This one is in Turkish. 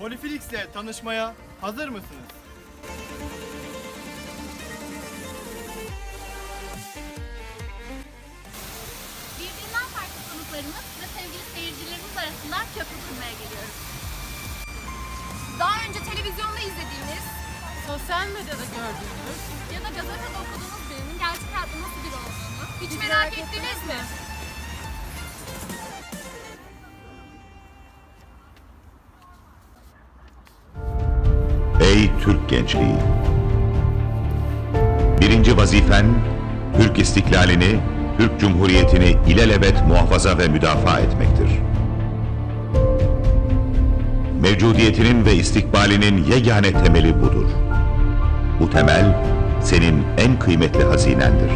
X ile tanışmaya hazır mısınız? Birbirinden farklı konuklarımız ve sevgili seyircilerimiz arasında köprü kurmaya geliyoruz. Daha önce televizyonda izlediğiniz Sosyal medyada gördüğünüz ya da gazetede okuduğunuz birinin gerçek hayatta nasıl biri olduğunu hiç merak ettiniz mi? Ey Türk gençliği! Birinci vazifen, Türk istiklalini, Türk Cumhuriyeti'ni ilelebet muhafaza ve müdafaa etmektir. Mevcudiyetinin ve istikbalinin yegane temeli budur. Bu temel, senin en kıymetli hazinendir.